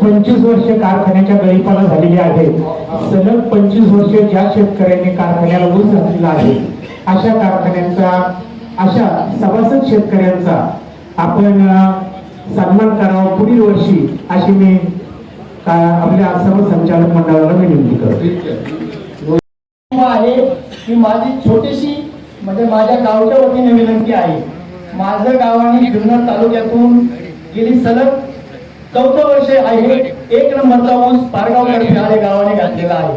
पंचवीस वर्ष कारखान्याच्या गळीपाला झालेली आहे. सलग पंचवीस वर्ष ज्या शेतकऱ्यांनी कारखान्याला ऊस घातलेला आहे अशा कारखान्यांचा अशा सभासद शेतकऱ्यांचा आपण सन्मान करावा पुढील वर्षी अशी मी आपल्या सर्व संचालक मंडळाला विनंती करतो. आहे की माझी छोटीशी म्हणजे माझ्या गावच्या वतीने विनंती आहे. माझं गावाने जुन्नर तालुक्यातून गेली सलग चौथं वर्ष आहे. एक नंबरचा ऊस पारगाव आले गावाने घातलेला आहे.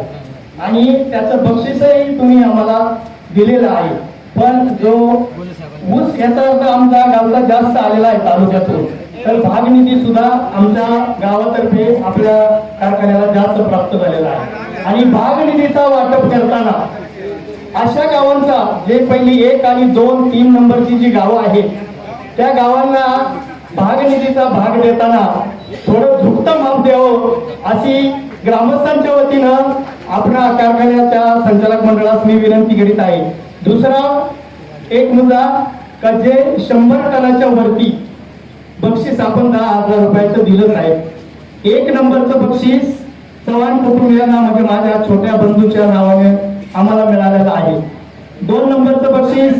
आणि त्याचं बक्षीसही तुम्ही आम्हाला दिलेलं आहे. पण जो ऊस याचा अर्थ आमचा गावचा जास्त आलेला आहे तालुक्यातून. तर भागनिधी सुद्धा आमच्या गावातर्फे आपल्या कारखान्याला जास्त प्राप्त झालेला आहे. आणि भागनिधीचा वाटप करताना अशा गावांचा जे पहिली एक आणि दोन तीन नंबरची जी गावं आहेत त्या गावांना भागनिधीचा भाग देताना थोडं झुकतं माप द्यावं अशी ग्रामस्थांच्या वतीनं आपल्या कारखान्याच्या संचालक मंडळास मी विनंती करीत आहे. दुसरा एक मुद्दा का जे शंभर टनाच्या वरती बक्षीस आपण दहा हजार रुपयाचं दिलंच आहे. एक नंबरचं बक्षीस चव्हाण कुटुंबियांना म्हणजे माझ्या छोट्या बंधूच्या नावाने आम्हाला मिळालेलं आहे. दोन नंबरचं बक्षीस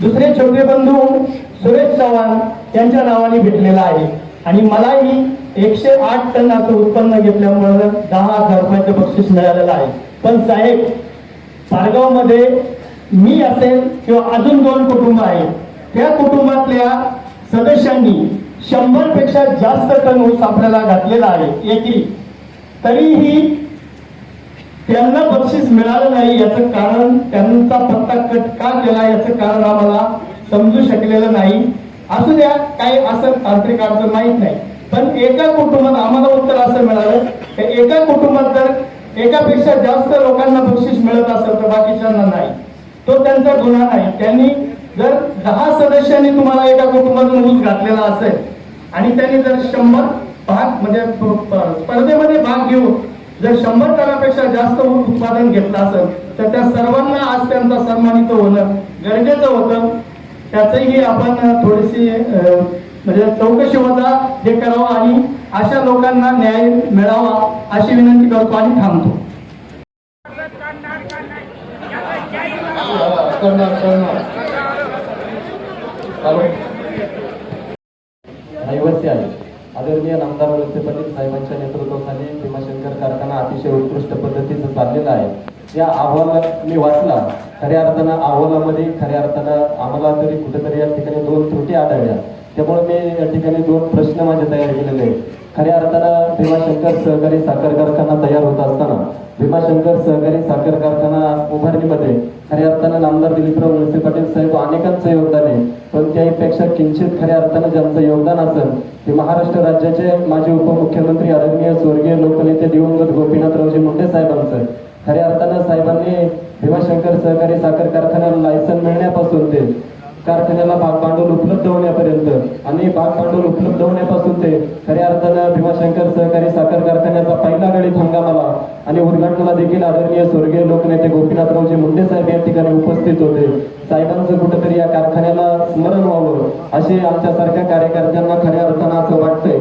दुसरे छोटे बंधू सुरेश चव्हाण यांच्या नावाने भेटलेलं आहे. आणि मलाही एकशे आठ टनाचं उत्पन्न घेतल्यामुळे दहा हजार रुपयाचं बक्षीस मिळालेलं आहे. पण साहेब पारगावमध्ये मी असेल किंवा अजून दोन कुटुंब आहे त्या कुटुंबातल्या सदस्यांनी शंभरपेक्षा जास्त टन ऊस आपल्याला घातलेला आहे एकी तरीही त्यांना बक्षीस मिळालं नाही याचं कारण त्यांचा पत्ता कट का केला याचं कारण आम्हाला समजू शकलेलं नाही. असू द्या काही असं तांत्रिक अडचण माहीत नाही. पण एका कुटुंबात आम्हाला उत्तर असं मिळालं की एका कुटुंबात जर एकापेक्षा जास्त लोकांना बक्षीस मिळत असेल तर बाकीच्यांना नाही. तो त्यांचा गुन्हा नाही. त्यांनी जर दहा सदस्यांनी तुम्हाला एका कुटुंबातून ऊस घातलेला असेल आणि त्यांनी जर शंभर भाग म्हणजे स्पर्धेमध्ये भाग घेऊन जर शंभर टनापेक्षा जास्त ऊस उत्पादन घेतलं असेल तर त्या सर्वांना आज त्यांचा सन्मानित होणं गरजेचं होतं. त्याचंही आपण थोडीशी म्हणजे चौकशी होता हे करावं आणि अशा लोकांना न्याय मिळावा अशी विनंती करतो आणि थांबतो. करणार करणार चालू. रहिवासी आहे आदरणीय नामदार वळसे पाटील साहेबांच्या नेतृत्वाखाली भीमाशंकर कारखाना अतिशय उत्कृष्ट साधलेला आहे. या अहवालात मी वाचला खऱ्या अर्थानं अहवालामध्ये खऱ्या अर्थानं आम्हाला तरी कुठेतरी या ठिकाणी दोन त्रुटी आढळल्या. त्यामुळे मी या ठिकाणी दोन प्रश्न माझे तयार केलेले आहेत. खऱ्या अर्थानं भीमाशंकर सहकारी साखर कारखाना तयार होत असताना भीमाशंकर सहकारी साखर कारखाना उभारणीमध्ये खऱ्या अर्थानं नामदार दिलीपराव वळसे पाटील साहेब अनेकांचं योगदान आहे. पण त्याहीपेक्षा किंचित खऱ्या अर्थानं ज्यांचं योगदान असेल ते महाराष्ट्र राज्याचे माजी उपमुख्यमंत्री आदरणीय स्वर्गीय लोकनेते दिवंगत गोपीनाथरावजी मुंडे साहेबांचं. खऱ्या अर्थानं साहेबांनी भीमाशंकर सहकारी साखर कारखान्याला लायसन मिळण्यापासून ते कारखान्याला भागभांडवल उपलब्ध होण्यापर्यंत आणि भागभांडवल उपलब्ध होण्यापासून ते खऱ्या अर्थानं भीमाशंकर सहकारी साखर कारखान्याचा पहिला गणित हंगामाला आणि उद्घाटनाला देखील आदरणीय स्वर्गीय लोकनेते गोपीनाथरावजी मुंडे साहेब या ठिकाणी उपस्थित होते. साहेबांचं कुठंतरी या कारखान्याला स्मरण व्हावं असे आमच्यासारख्या कार्यकर्त्यांना खऱ्या अर्थानं असं वाटतंय.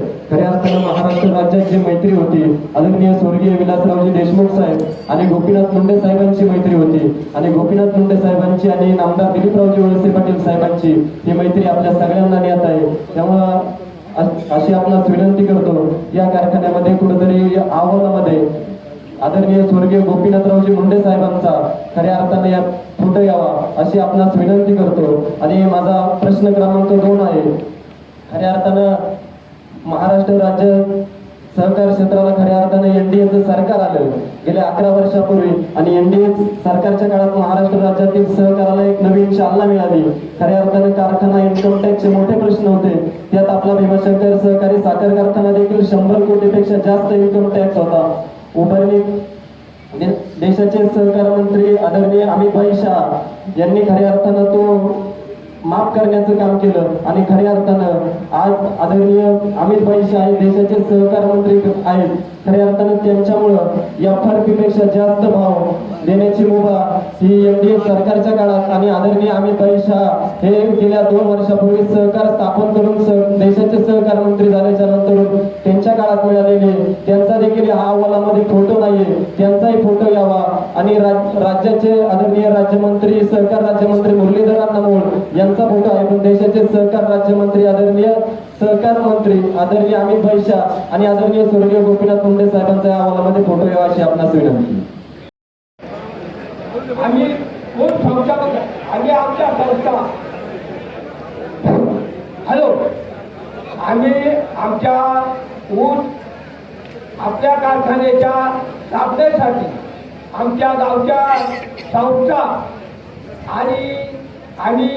खऱ्या जी मैत्री होती. आदरणीय स्वर्गीय विलासरावजी देशमुख साहेब आणि गोपीनाथ मुंडे साहेबांची मैत्री होती. आणि गोपीनाथ मुंडे साहेबांची आणि नामदार दिलीपरावजी वळसे पाटील साहेबांची ही मैत्री आपल्या सगळ्यांना ज्ञात आहे. तेव्हा अशी आपणास विनंती करतो या कारखान्यामध्ये कुठेतरी आव्हानामध्ये अहवालामध्ये आदरणीय स्वर्गीय गोपीनाथरावजी मुंडे साहेबांचा खऱ्या अर्थाने यात फोटो यावा अशी आपणास विनंती करतो. आणि माझा प्रश्न क्रमांक दोन आहे. खऱ्या अर्थानं महाराष्ट्र राज्य सहकार क्षेत्राला खऱ्या अर्थानं एनडीएचं सरकार आलं गेल्या अकरा वर्षापूर्वी आणि एनडीए सरकारच्या काळात महाराष्ट्र राज्यातील सहकाराला एक नवीन चालना मिळाली. खऱ्या अर्थानं कारखाना इन्कम टॅक्सचे मोठे प्रश्न होते. त्यात आपला भीमाशंकर सहकारी साखर कारखाना देखील शंभर कोटीपेक्षा जास्त इन्कम टॅक्स होता. उभारणी देशाचे सहकार मंत्री आदरणीय अमित भाई शाह यांनी खऱ्या अर्थानं तो माफ करण्याचं काम केलं आणि खऱ्या अर्थानं आज आदरणीय अमित भाई शाह देशाचे सहकार मंत्री आहेत खऱ्या अर्थानं त्यांच्यामुळं एफ आर पी पेक्षा जास्त भाव देण्याची मुभा ही एनडीए सरकारच्या काळात आणि आदरणीय अमित भाई शाह हे गेल्या दोन वर्षापूर्वी सहकार स्थापन करून देशाचे सहकार मंत्री झाल्याच्यानंतर त्यांच्या काळात मिळालेले त्यांचा देखील या अहवालामध्ये फोटो नाहीये. त्यांचाही फोटो यावा. आणि राज्याचे आदरणीय राज्यमंत्री सहकार राज्यमंत्री मुरलीधर अण्णामोळ यांचा फोटो आहे. पण देशाचे सहकार राज्यमंत्री आदरणीय सहकार मंत्री आदरणीय अमित भाई शाह आणि आदरणीय स्वर्गीय गोपीनाथ मुंडे साहेबांचा या अहवालामध्ये फोटो यावा अशी आपणास विनंती आम्ही आम्ही आमच्या संस्था हॅलो? आम्ही आमच्या ऊस आपल्या कारखान्याच्या स्थापनेसाठी आमच्या गावच्या संस्था आणि आम्ही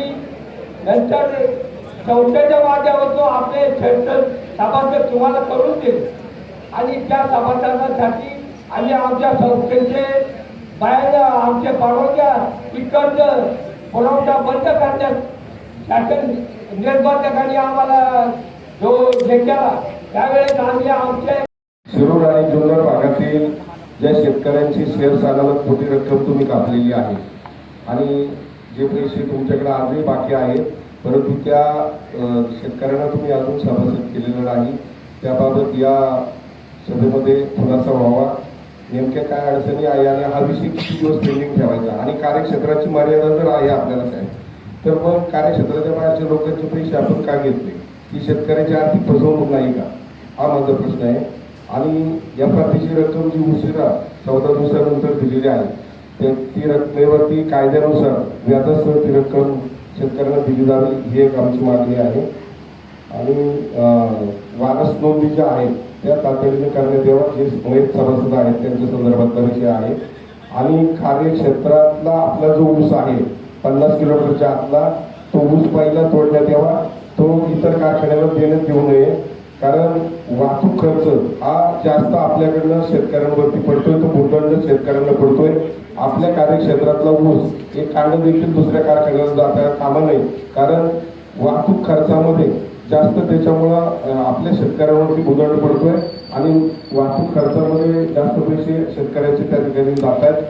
नंतर संस्थेच्या माध्यमातून आपले क्षेत्र सभासद तुम्हाला करून देईल आणि त्या सभासदांसाठी आम्ही आमच्या संस्थेचे बाहेर आमच्या परवानग्या इकडचं पुरवठा बंद करण्यास शासन निर्बंधकांनी आम्हाला जो हे त्यावेळेस आम्ही आमचे शिरूर आणि जुन्नर भागातील ज्या शेतकऱ्यांची शेअर साधारण मोठी रक्कम तुम्ही कापलेली आहे आणि जे पैसे तुमच्याकडे आजही बाकी आहेत परंतु त्या शेतकऱ्यांना तुम्ही अजून सभासद केलेलं नाही. त्याबाबत या सभेमध्ये खुलासा व्हावा. नेमक्या काय अडचणी आहे आणि हा विषय किती दिवस पेंडिंग ठेवायचा? आणि कार्यक्षेत्राची मर्यादा जर आहे आपल्याला काय तर मग कार्यक्षेत्राच्या बाहेरच्या लोकांचे पैसे आपण का घेतले? की शेतकऱ्याची आर्थिक फसवणूक नाही का? हा माझा प्रश्न आहे. आणि या पाठीची रक्कम जी उशिरा चौदा दिवसानंतर दिलेली आहे तर ती रकमेवरती कायद्यानुसार व्याजासह ती रक्कम शेतकऱ्यांना दिली जावी ही एक आमची मागणी आहे. आणि वारस नोंदी ज्या आहेत त्या तातडीने करण्यात याव्या जे मयत सभासद आहेत त्यांच्या संदर्भातला विषय आहे. आणि कार्यक्षेत्रातला आपला जो ऊस आहे पन्नास किलोमीटरच्या आतला तो ऊस पहिला तोडण्यात यावा. तो इतर कारखान्याला देण्यात देऊ नये. कारण वाहतूक खर्च हा जास्त आपल्याकडनं शेतकऱ्यांवरती पडतोय तो भूदंड शेतकऱ्यांना पडतोय. आपल्या कार्यक्षेत्रातला ऊस एक कांड देखील दुसऱ्या कारखान्याला जाता कामा नये. कारण वाहतूक खर्चामध्ये जास्त त्याच्यामुळं आपल्या शेतकऱ्यांवरती भूदंड पडतोय आणि वाहतूक खर्चामध्ये जास्त पैसे शेतकऱ्याचे त्या ठिकाणी जात आहेत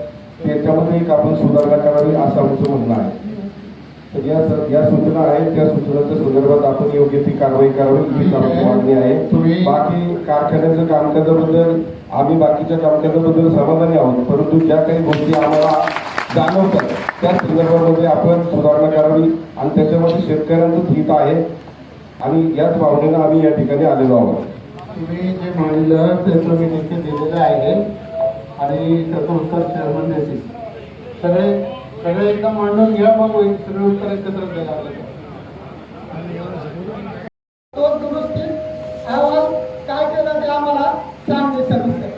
त्याच्यामध्ये एक आपण सुधारणा करावी असं आमचं म्हणणं आहे. तर या स- या सूचना आहेत. त्या सूचनांच्या संदर्भात आपण योग्य ती कारवाई करावी आमची मागणी आहे. बाकी कारखान्याचं कामकाजाबद्दल आम्ही बाकीच्या कामकाजाबद्दल समाधानी आहोत. परंतु ज्या काही गोष्टी आम्हाला जाणवतात त्या संदर्भामध्ये आपण सुधारणा करावी आणि त्याच्यामध्ये शेतकऱ्यांचं हित आहे. आणि याच भावनेनं आम्ही या ठिकाणी आलेलो आहोत. तुम्ही जे मांडलं ते तुम्ही निश्चित दिलेलं आहे. आणि त्याचं उत्तर चेअरमन देतील. सगळे सगळे एकदा मांडून घ्या मग सगळे उत्तर एकत्र द्यायला लागलं तो दुरुस्ती अहवाल काय केलं ते आम्हाला सांगते सविस्तर.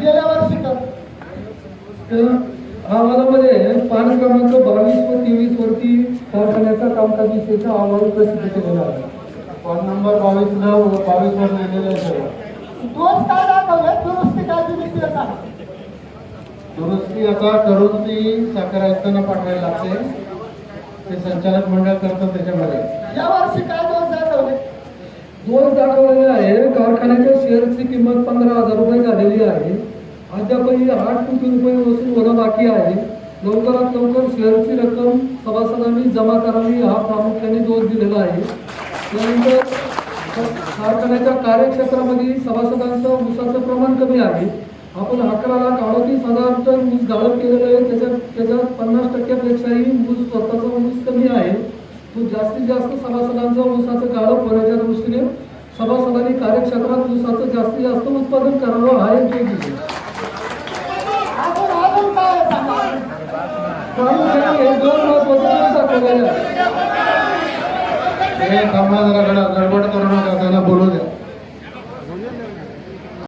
गेल्या वर्षी तर तर अहवालामध्ये पान क्रमांक बावीस व तेवीस वरती कारखान्याचा कामकाज विषयीचा अहवाल प्रसिद्ध केलेला आहे फोन नंबर बावीस नऊ बावीस वर लिहिलेलं आहे सगळं. दोष काय दाखवले दुरुस्ती काय दिली ते सांगा. दुरुस्ती आता करून ती साखर आयुक्तांना पाठवायला लागते. ते संचालक मंडळ करतं त्याच्यामध्ये. या वर्षी काय दोष दाखवले दोन दाखवलेले आहे. कारखान्याच्या शेअरची किंमत पंधरा हजार रुपये झालेली आहे. अद्यापही आठ कोटी रुपये वसूल होणं बाकी आहे. लवकरात लवकर शेअरची रक्कम सभासदांनी जमा करावी हा प्रामुख्याने दोष दिलेला आहे. त्यानंतर कारखान्याच्या कार्यक्षेत्रामध्ये सभासदांचं ऊसाचं प्रमाण कमी आहे. आपण अकरा लाख अडतीस हजार टन ऊस गाळप केलेलं आहे. त्याच्यात त्याच्यात पन्नास टक्क्यापेक्षाही ऊस स्वतःचा ऊस कमी आहे. तो जास्तीत जास्त सभासदांचा ऊसाचं गाळप होण्याच्या दृष्टीने सभासदांनी कार्यक्षेत्रात ऊसाचं जास्तीत जास्त उत्पादन करावं हा एक आहे. हे दोन थांबा जरा गडबड करू नका त्यांना बोलू द्या.